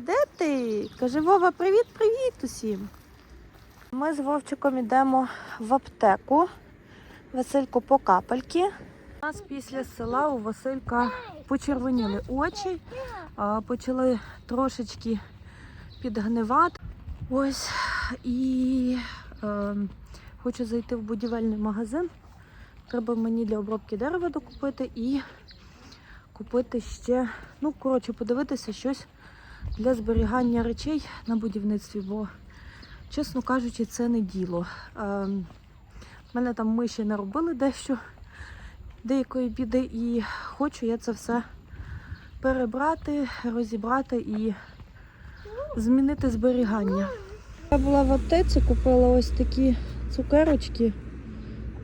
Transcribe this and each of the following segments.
Де ти? Каже Вова, привіт, привіт усім. Ми з Вовчиком йдемо в аптеку. Василько по капельки. У нас після села у Василька почервоніли очі, почали трошечки підгнивати. Ось і е, хочу зайти в будівельний магазин. Треба мені для обробки дерева докупити і купити ще, ну, коротше, подивитися щось для зберігання речей на будівництві, бо, чесно кажучи, це не діло. Е, мене там миші наробили дещо деякої біди, і хочу я це все перебрати, розібрати і змінити зберігання. Я була в аптеці, купила ось такі цукерочки.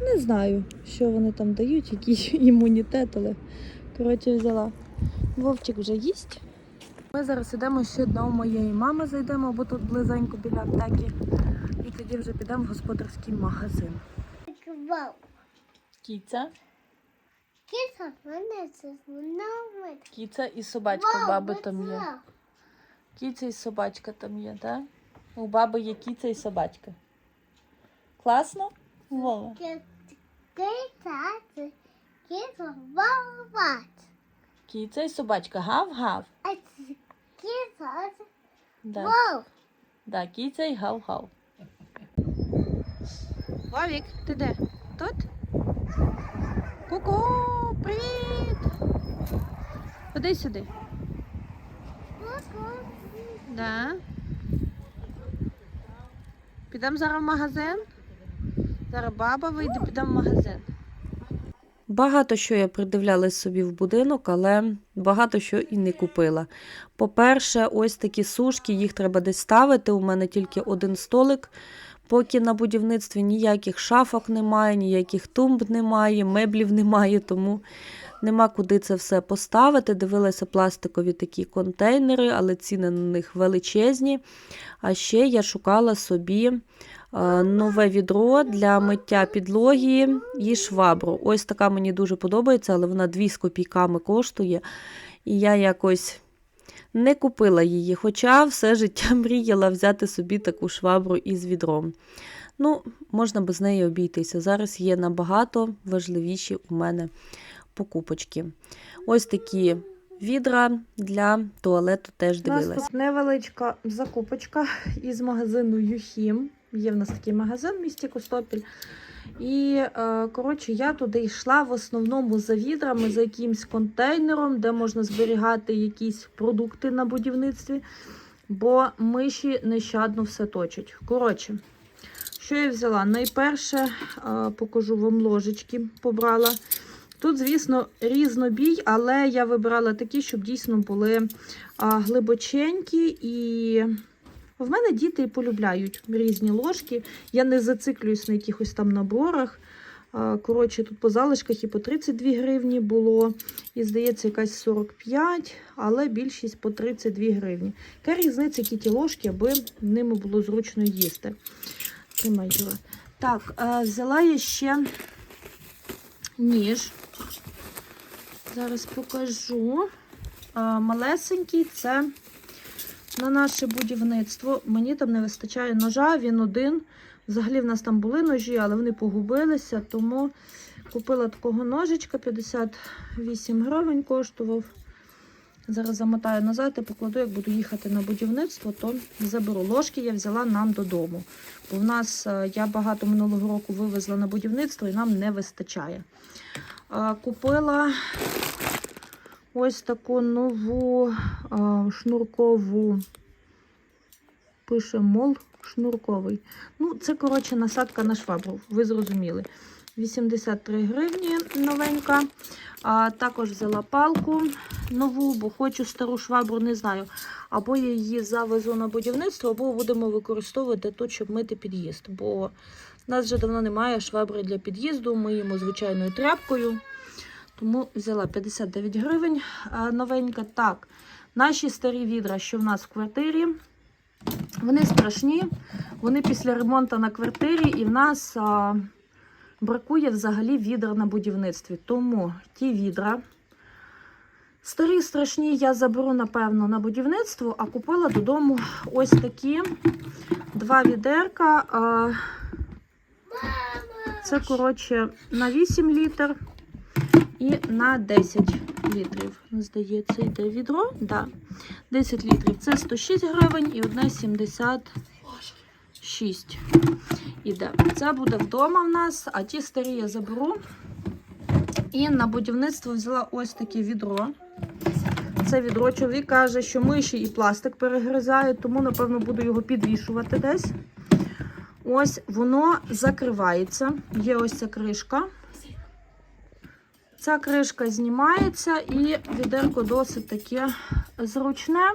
Не знаю, що вони там дають, який імунітет, але коротше взяла. Вовчик вже їсть. Ми зараз йдемо ще до моєї мами, зайдемо, бо тут близенько біля аптеки. І тоді вже підемо в господарський магазин. Вау. Кіця, мене це кіця і собачка баби там є. Кіця і собачка там є, так? У баби є кіця і собачка. Класно? Вова. Кіця і собачка. Гав-гав. А це кіса це Да. вау. Да, кіця і гав-гав. Вовік, ти де? Тут? Ку-ку, привіт! Ходи сюди. Да. Підемо зараз в магазин. Зараз баба вийде, підемо в магазин. Багато що я придивляла собі в будинок, але багато що і не купила. По-перше, ось такі сушки, їх треба десь ставити. У мене тільки один столик. Поки на будівництві ніяких шафок немає, ніяких тумб немає, меблів немає, тому нема куди це все поставити. Дивилася пластикові такі контейнери, але ціни на них величезні. А ще я шукала собі е, нове відро для миття підлоги і швабру. Ось така мені дуже подобається, але вона 2 з копійками коштує. І я якось не купила її, хоча все життя мріяла взяти собі таку швабру із відром. Ну, можна без неї обійтися. Зараз є набагато важливіші у мене покупочки. Ось такі відра для туалету теж дивилась. Нас тут невеличка закупочка із магазину Юхім. Є в нас такий магазин в місті Костопіль. І, е, коротше, я туди йшла в основному за відрами, за якимсь контейнером, де можна зберігати якісь продукти на будівництві, бо миші нещадно все точать. Коротше, що я взяла? Найперше е, покажу вам ложечки, побрала. Тут, звісно, різнобій, але я вибирала такі, щоб дійсно були а, глибоченькі. І в мене діти полюбляють різні ложки. Я не зациклююсь на якихось там наборах. Коротше, тут по залишках і по 32 гривні було. І, здається, якась 45, але більшість по 32 гривні. Яка різниця, які ті ложки, аби ними було зручно їсти. Так, взяла я ще ніж. Зараз покажу. А, Малесенький це на наше будівництво. Мені там не вистачає ножа, він один. Взагалі в нас там були ножі, але вони погубилися, тому купила такого ножичка, 58 гривень коштував. Зараз замотаю назад і покладу, як буду їхати на будівництво, то заберу. Ложки я взяла нам додому. Бо в нас е, я багато минулого року вивезла на будівництво і нам не вистачає. Купила ось таку нову е, шнуркову, пише мол шнурковий. Ну, це, коротше, насадка на швабру, ви зрозуміли. 83 гривні новенька. А також взяла палку нову, бо хочу стару швабру, не знаю. Або я її завезу на будівництво, або будемо використовувати тут, щоб мити під'їзд. Бо в нас вже давно немає швабри для під'їзду, миємо звичайною тряпкою. Тому взяла 59 гривень а, новенька. Так, наші старі відра, що в нас в квартирі, вони страшні. Вони після ремонту на квартирі, і в нас а, бракує взагалі відер на будівництві. Тому ті відра Старі страшні я заберу, напевно, на будівництво, а купила додому ось такі два відерка. А, Це, коротше, на 8 літр і на 10 літрів. Здається, йде відро. Да. 10 літрів. Це 106 гривень і одне 76 іде. Це буде вдома в нас, а ті старі я заберу. І на будівництво взяла ось таке відро. Це відро. Чоловік каже, що миші і пластик перегризають, тому, напевно, буду його підвішувати десь. Ось воно закривається. Є ось ця кришка. Ця кришка знімається і відерко досить таке зручне.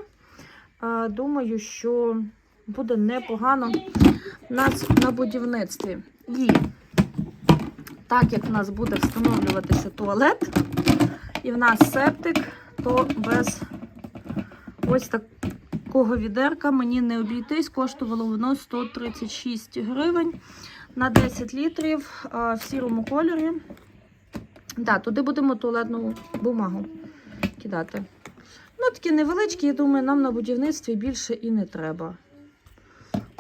Е, Думаю, що буде непогано нас на будівництві. І так як в нас буде встановлюватися туалет, і в нас септик, то без ось такого відерка мені не обійтись. Коштувало воно 136 гривень на 10 літрів в сірому кольорі. Да, туди будемо туалетну бумагу кидати. Ну, такі невеличкі, я думаю, нам на будівництві більше і не треба.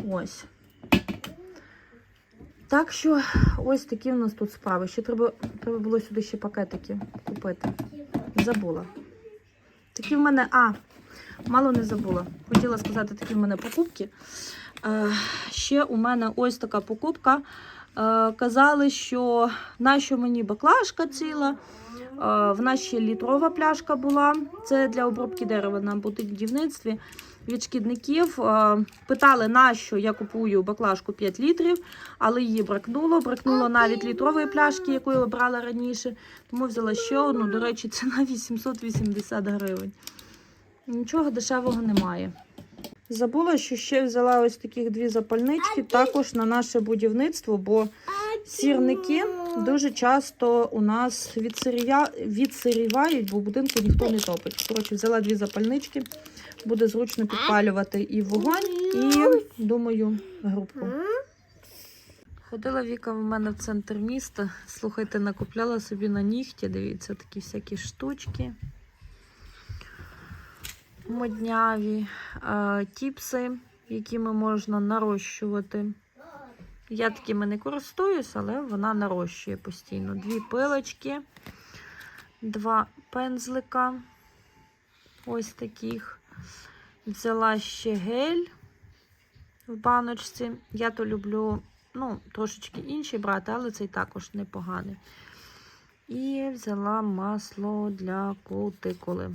Ось. Так що ось такі в нас тут справи. Ще треба, треба було сюди ще пакетики купити. Забула. Такі в мене, а, мало не забула. Хотіла сказати, такі в мене покупки. Е, ще у мене ось така покупка. Е, казали, що нащо мені баклажка ціла. Е, в нас ще літрова пляшка була. Це для обробки дерева на будівництві від шкідників. Е, Питали, на що я купую баклажку 5 літрів, але її бракнуло. Бракнуло навіть літрової пляшки, яку я брала раніше. Тому взяла ще одну. До речі, ціна 880 гривень. Нічого дешевого немає. Забула, що ще взяла ось таких дві запальнички, також на наше будівництво, бо сірники дуже часто у нас відсирівають, бо в будинку ніхто не топить. Коротше, взяла дві запальнички, буде зручно підпалювати і вогонь, і, думаю, грубку. Ходила Віка в мене в центр міста. Слухайте, накупляла собі на нігті. Дивіться, такі всякі штучки. Модняві, е, тіпси, якими можна нарощувати. Я такими не користуюсь, але вона нарощує постійно. Дві пилочки, два пензлика. Ось таких. Взяла ще гель в баночці. Я то люблю ну, трошечки інший брати, але цей також непоганий. І взяла масло для кутикули.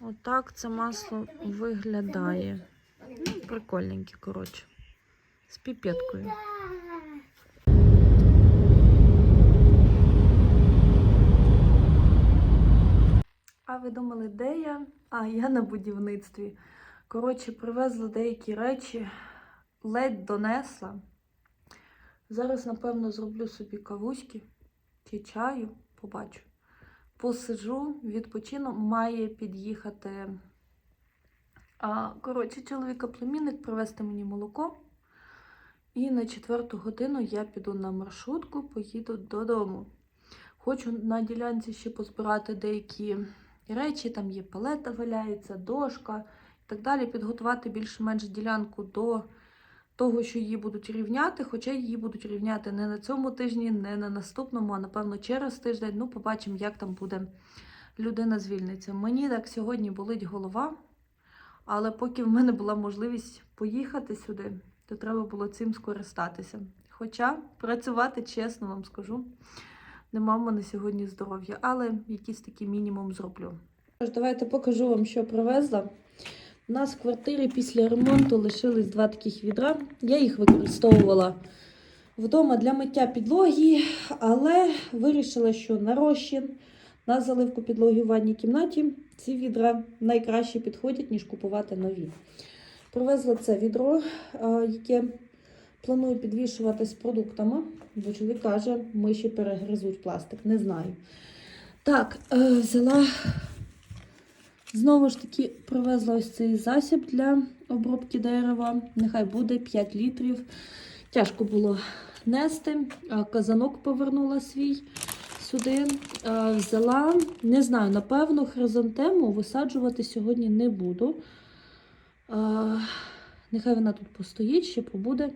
Отак це масло виглядає. Ну, прикольненьке, коротше. З піпеткою. А ви думали, де я? А, я на будівництві. Коротше, привезла деякі речі, ледь донесла. Зараз, напевно, зроблю собі кавуськи чи чаю, побачу. Посиджу, відпочину, має під'їхати. Коротше, чоловіка племінник привезти мені молоко. І на четверту годину я піду на маршрутку, поїду додому. Хочу на ділянці ще позбирати деякі речі, там є палета валяється, дошка і так далі. Підготувати більш-менш ділянку до того, що її будуть рівняти, хоча її будуть рівняти не на цьому тижні, не на наступному, а напевно через тиждень. Ну, побачимо, як там буде людина звільниться. Мені так сьогодні болить голова, але поки в мене була можливість поїхати сюди, то треба було цим скористатися. Хоча працювати, чесно вам скажу, нема в мене сьогодні здоров'я, але якийсь такий мінімум зроблю. Тож, давайте покажу вам, що привезла. У нас в квартирі після ремонту лишились два таких відра. Я їх використовувала вдома для миття підлоги, але вирішила, що на розчин, на заливку підлоги в ванній кімнаті ці відра найкраще підходять, ніж купувати нові. Привезла це відро, е, яке планую підвішувати з продуктами, бо чоловік каже, миші перегризуть пластик, не знаю. Так, е, взяла Знову ж таки, привезла ось цей засіб для обробки дерева. Нехай буде 5 літрів. Тяжко було нести. Казанок повернула свій. сюди. Е, Взяла, не знаю, напевно, хризантему висаджувати сьогодні не буду. Е, Нехай вона тут постоїть, ще побуде.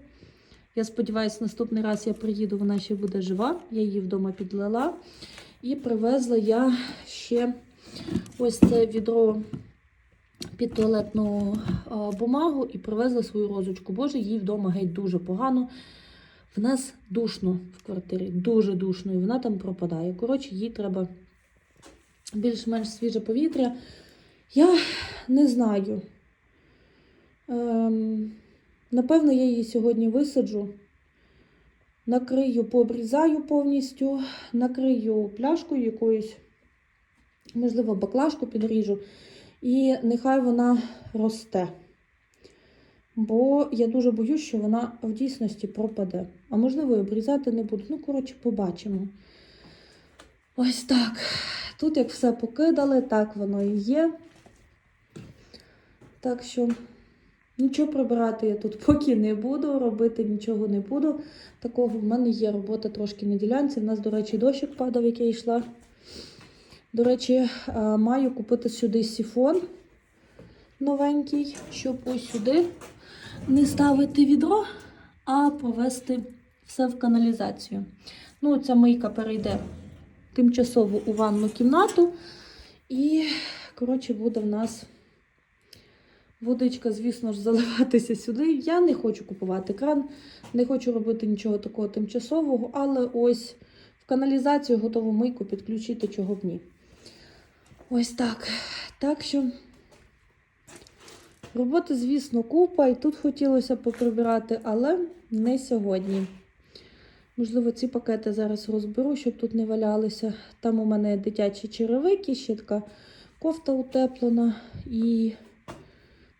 Я сподіваюся, наступний раз я приїду, вона ще буде жива. Я її вдома підлила. І привезла я ще ось це відро під туалетну бумагу і привезла свою розочку. Боже, їй вдома геть дуже погано. В нас душно в квартирі, дуже душно, і вона там пропадає. Коротше, їй треба більш-менш свіже повітря. Я не знаю. Ем, напевно, я її сьогодні висаджу. Накрию, пообрізаю повністю, накрию пляшкою якоюсь, можливо, баклажку підріжу. І нехай вона росте. Бо я дуже боюсь, що вона в дійсності пропаде. А можливо, і обрізати не буду. Ну, коротше, побачимо. Ось так. Тут як все покидали, так воно і є. Так що нічого прибирати я тут поки не буду, робити нічого не буду. Такого в мене є робота трошки на ділянці. У нас, до речі, дощик падав, як я йшла. До речі, е, маю купити сюди сіфон новенький, щоб ось сюди не ставити відро, а повести все в каналізацію. Ну, ця мийка перейде тимчасово у ванну кімнату. І, коротше, буде в нас водичка, звісно ж, заливатися сюди. Я не хочу купувати кран, не хочу робити нічого такого тимчасового, але ось в каналізацію готову мийку підключити, чого б ні. Ось так. Так що. Роботи, звісно, купа, і тут хотілося поприбирати, але не сьогодні. Можливо, ці пакети зараз розберу, щоб тут не валялися. Там у мене дитячі черевики, ще така кофта утеплена і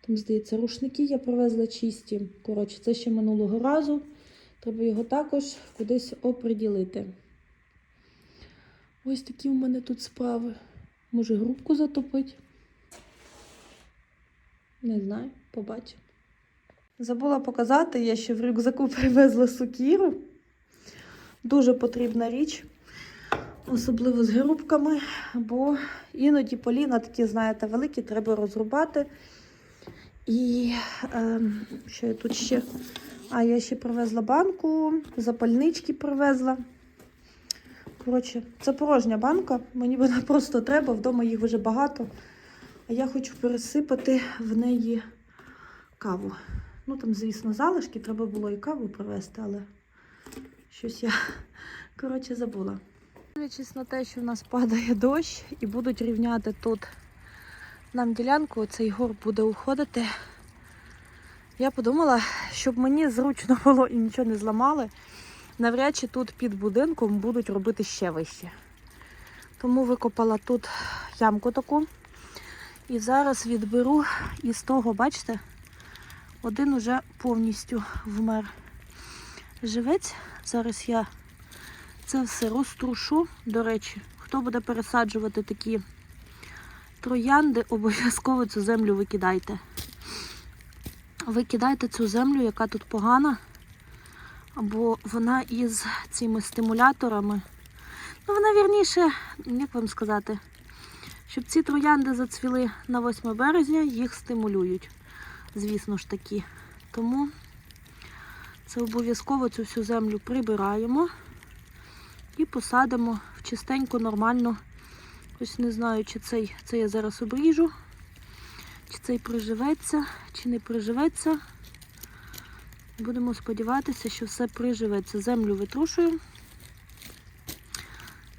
там, здається, рушники я привезла чисті. Коротше, це ще минулого разу. Треба його також кудись оприділити. Ось такі у мене тут справи. Може, грубку затопити? Не знаю, побачимо. Забула показати, я ще в рюкзаку привезла сукіру. Дуже потрібна річ, особливо з грубками, бо іноді поліна такі, знаєте, великі, треба розрубати. І е, що я тут ще? А, я ще привезла банку, запальнички привезла. Коротше, це порожня банка, мені вона просто треба, вдома їх вже багато. А я хочу пересипати в неї каву. Ну, там, звісно, залишки, треба було і каву привезти, але щось я, коротше, забула. Дивлячись на те, що в нас падає дощ і будуть рівняти тут нам ділянку, цей гор буде уходити. Я подумала, щоб мені зручно було і нічого не зламали, навряд чи тут під будинком будуть робити ще вище. Тому викопала тут ямку таку. І зараз відберу із того, бачите, один уже повністю вмер живець. Зараз я це все розтрушу. До речі, хто буде пересаджувати такі троянди, обов'язково цю землю викидайте. Викидайте цю землю, яка тут погана, бо вона із цими стимуляторами. Ну, вона вірніше, як вам сказати, щоб ці троянди зацвіли на 8 березня, їх стимулюють. Звісно ж таки. Тому це обов'язково цю всю землю прибираємо і посадимо в чистенько, нормально. Ось не знаю, чи цей, це я зараз обріжу, чи цей приживеться, чи не приживеться. Будемо сподіватися, що все приживеться. Землю витрушую.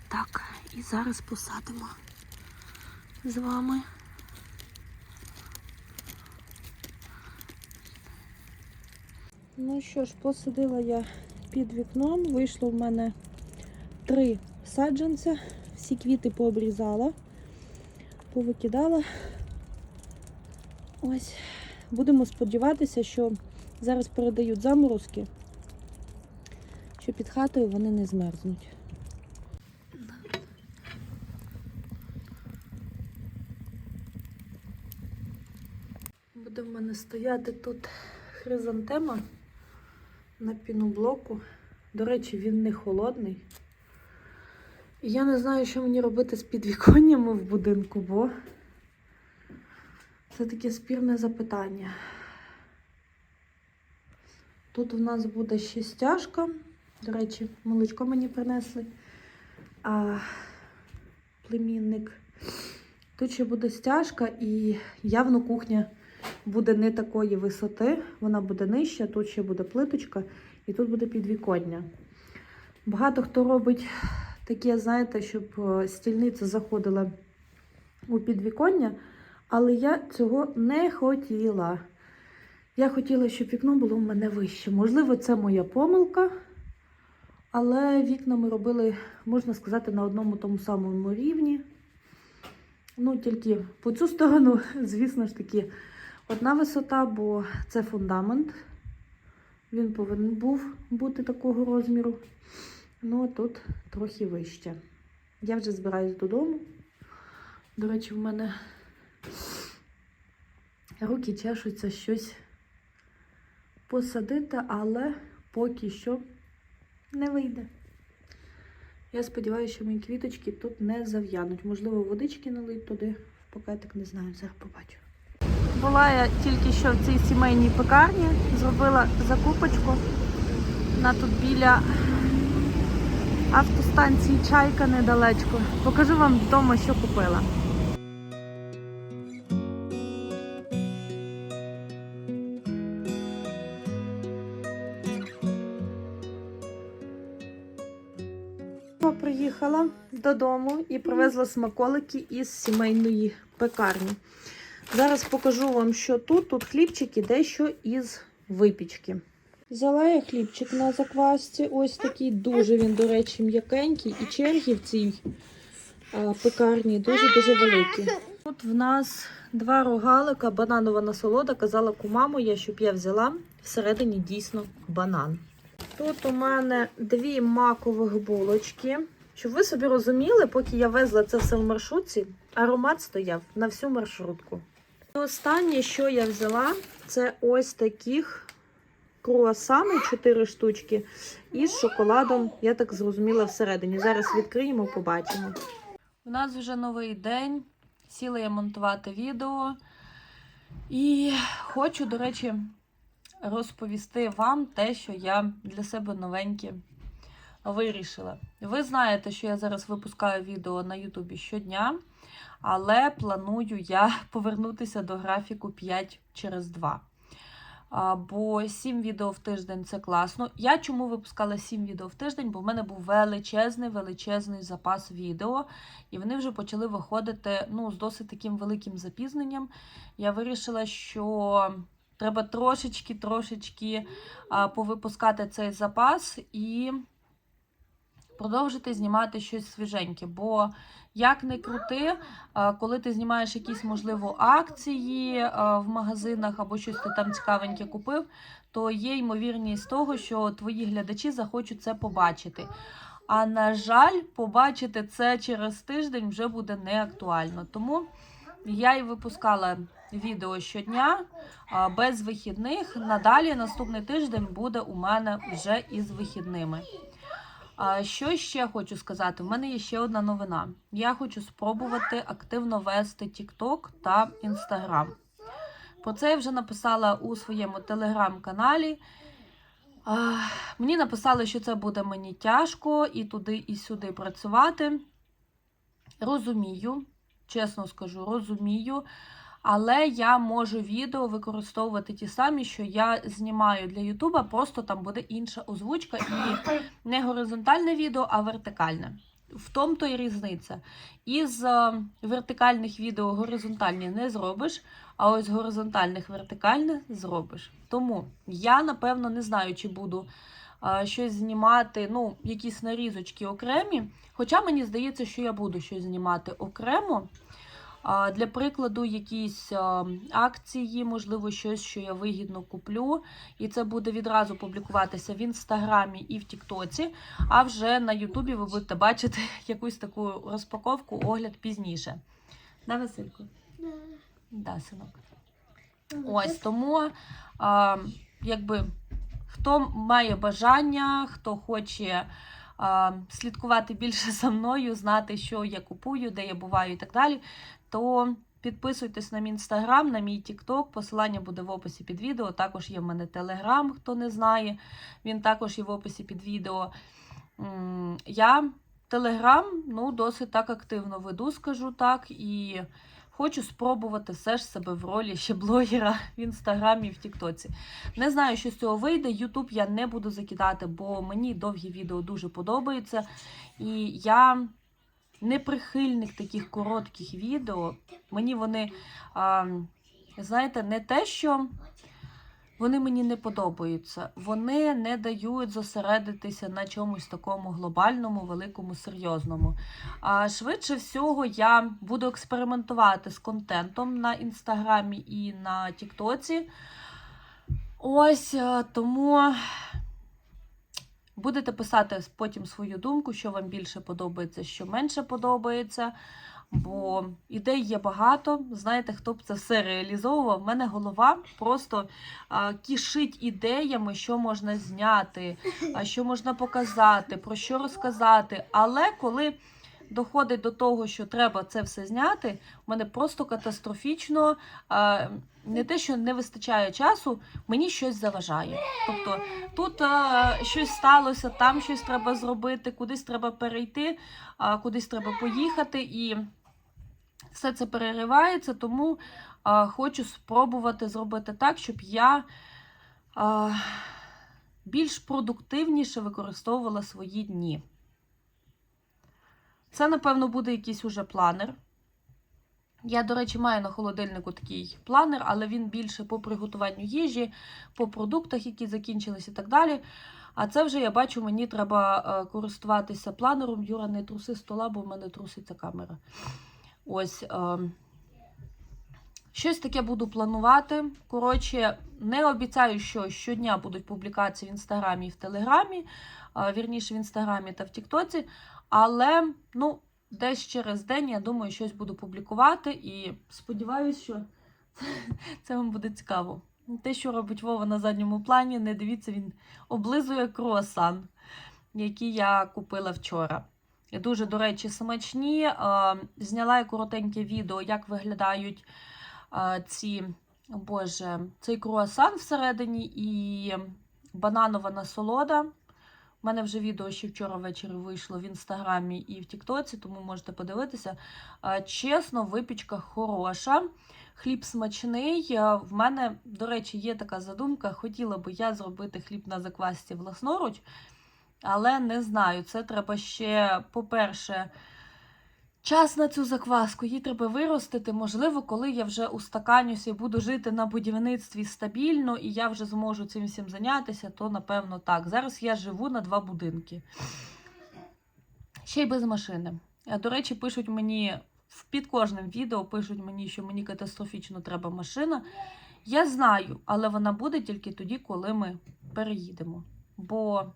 Так, і зараз посадимо з вами. Ну що ж, посадила я під вікном. Вийшло в мене три саджанця. Всі квіти пообрізала, повикидала. Ось. Будемо сподіватися, що зараз передають заморозки, що під хатою вони не змерзнуть. Буде в мене стояти тут хризантема на піноблоку. До речі, він не холодний. І Я не знаю, що мені робити з підвіконнями в будинку, бо це таке спірне запитання. Тут у нас буде ще стяжка. До речі, молочко мені принесли. А племінник. Тут ще буде стяжка, і явно кухня буде не такої висоти, вона буде нижча, тут ще буде плиточка, і тут буде підвіконня. Багато хто робить таке, знаєте, щоб е, стільниця заходила у підвіконня, але я цього не хотіла. Я хотіла, щоб вікно було в мене вище. Можливо, це моя помилка, але вікна ми робили, можна сказати, на одному тому самому рівні. Ну, тільки по цю сторону, звісно ж таки, одна висота, бо це фундамент. Він повинен був бути такого розміру. Ну, а тут трохи вище. Я вже збираюсь додому. До речі, в мене руки чешуться щось посадити, але поки що не вийде. Я сподіваюся, що мої квіточки тут не зав'януть. Можливо, водички налить туди в пакетик, не знаю, зараз побачу. Була я тільки що в цій сімейній пекарні, зробила закупочку на тут біля автостанції Чайка недалечко. Покажу вам вдома, що купила. Приїхала додому і привезла смаколики із сімейної пекарні. Зараз покажу вам, що тут. Тут хлібчик і дещо із випічки. Взяла я хлібчик на заквасці. Ось такий дуже він, до речі, м'якенький. І черги в цій пекарні дуже-дуже великі. Тут в нас два рогалика, бананова насолода. Казала кума моя, щоб я взяла. Всередині дійсно банан. Тут у мене дві макових булочки. Щоб ви собі розуміли, поки я везла це все в маршрутці, аромат стояв на всю маршрутку. І останнє, що я взяла, це ось таких круасани 4 штучки із шоколадом, я так зрозуміла, всередині. Зараз відкриємо, побачимо. У нас вже новий день. Сіла я монтувати відео. І хочу, до речі, розповісти вам те, що я для себе новеньке вирішила. Ви знаєте, що я зараз випускаю відео на Ютубі щодня, але планую я повернутися до графіку 5 через 2. Бо 7 відео в тиждень це класно. Я чому випускала 7 відео в тиждень? Бо в мене був величезний, величезний запас відео, і вони вже почали виходити ну, з досить таким великим запізненням. Я вирішила, що треба трошечки, трошечки повипускати цей запас і продовжити знімати щось свіженьке. Бо як не крути, коли ти знімаєш якісь, можливо, акції в магазинах або щось ти там цікавеньке купив, то є ймовірність того, що твої глядачі захочуть це побачити. А на жаль, побачити це через тиждень вже буде не актуально. Тому я і випускала відео щодня без вихідних. Надалі наступний тиждень буде у мене вже із вихідними. Що ще хочу сказати? У мене є ще одна новина. Я хочу спробувати активно вести TikTok та Instagram. Про це я вже написала у своєму телеграм-каналі. Мені написали, що це буде мені тяжко і туди, і сюди працювати. Розумію, чесно скажу, розумію. Але я можу відео використовувати ті самі, що я знімаю для Ютуба, просто там буде інша озвучка і не горизонтальне відео, а вертикальне. В тому то і різниця. Із е, вертикальних відео горизонтальні не зробиш, а ось горизонтальних вертикальних зробиш. Тому я, напевно, не знаю, чи буду е, щось знімати, ну, якісь нарізочки окремі. Хоча мені здається, що я буду щось знімати окремо. Для прикладу, якісь акції, можливо, щось, що я вигідно куплю, і це буде відразу публікуватися в інстаграмі і в Тіктоці. А вже на Ютубі ви будете бачити якусь таку розпаковку, огляд пізніше. Да, Василько? Да, синок. Ось тому, а, якби хто має бажання, хто хоче слідкувати більше за мною, знати, що я купую, де я буваю і так далі, то підписуйтесь на мій інстаграм, на мій тікток. Посилання буде в описі під відео. Також є в мене телеграм, хто не знає. Він також є в описі під відео. Я телеграм ну, досить так активно веду, скажу так. І хочу спробувати все ж себе в ролі ще блогера в інстаграмі і в Тіктоці. Не знаю, що з цього вийде. Ютуб я не буду закидати, бо мені довгі відео дуже подобаються. І я не прихильник таких коротких відео. Мені вони, а, знаєте, не те, що вони мені не подобаються. Вони не дають зосередитися на чомусь такому глобальному, великому, серйозному. А швидше всього, я буду експериментувати з контентом на інстаграмі і на Тіктоці. Ось е, тому будете писати потім свою думку, що вам більше подобається, що менше подобається. Бо ідей є багато. Знаєте, хто б це все реалізовував? У мене голова просто а, кішить ідеями, що можна зняти, а що можна показати, про що розказати. Але коли доходить до того, що треба це все зняти, у мене просто катастрофічно не те, що не вистачає часу, мені щось заважає. Тобто тут щось сталося, там щось треба зробити, кудись треба перейти, кудись треба поїхати і. Все це переривається, тому хочу спробувати зробити так, щоб я більш продуктивніше використовувала свої дні. Це, напевно, буде якийсь уже планер. Я, до речі, маю на холодильнику такий планер, але він більше по приготуванню їжі, по продуктах, які закінчились і так далі. А це вже я бачу, мені треба е, користуватися планером. Юра, не труси стола, бо в мене труситься камера. Ось. Е, щось таке буду планувати. Коротше, не обіцяю, що щодня будуть публікації в інстаграмі і в Телеграмі, е, вірніше в інстаграмі та в Тіктоці. Але, ну, десь через день, я думаю, щось буду публікувати. І сподіваюся, що це вам буде цікаво. Те, що робить Вова на задньому плані, не дивіться, він облизує круасан, який я купила вчора. Дуже, до речі, смачні. Е, Зняла я коротеньке відео, як виглядають е, ці, боже, цей круасан всередині і бананова насолода. У мене вже відео ще вчора ввечері вийшло в інстаграмі і в Тіктоці, тому можете подивитися. Чесно, випічка хороша. Хліб смачний. В мене, до речі, є така задумка. Хотіла би я зробити хліб на заквасці власноруч. Але не знаю, це треба ще, по-перше, час на цю закваску, її треба виростити. Можливо, коли я вже устаканюся і буду жити на будівництві стабільно, і я вже зможу цим всім зайнятися, то напевно так. Зараз я живу на два будинки. Ще й без машини. Е, До речі, пишуть мені під кожним відео, пишуть мені, що мені катастрофічно треба машина. Я знаю, але вона буде тільки тоді, коли ми переїдемо. Бо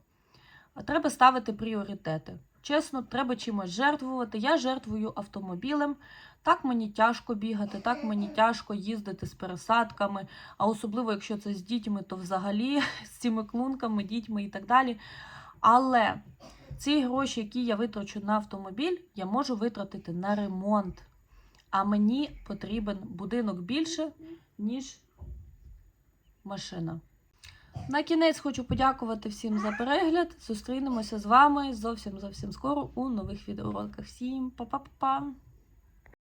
треба ставити пріоритети. Чесно, треба чимось жертвувати. Я жертвую автомобілем. Так мені тяжко бігати, так мені тяжко їздити з пересадками, а особливо, якщо це з дітьми, то взагалі з цими клунками, дітьми і так далі. Але ці гроші, які я витрачу на автомобіль, я можу витратити на ремонт. А мені потрібен будинок більше, ніж машина. На кінець хочу подякувати всім за перегляд. Зустрінемося з вами зовсім зовсім скоро у нових відеороликах. Всім па-па-па-па!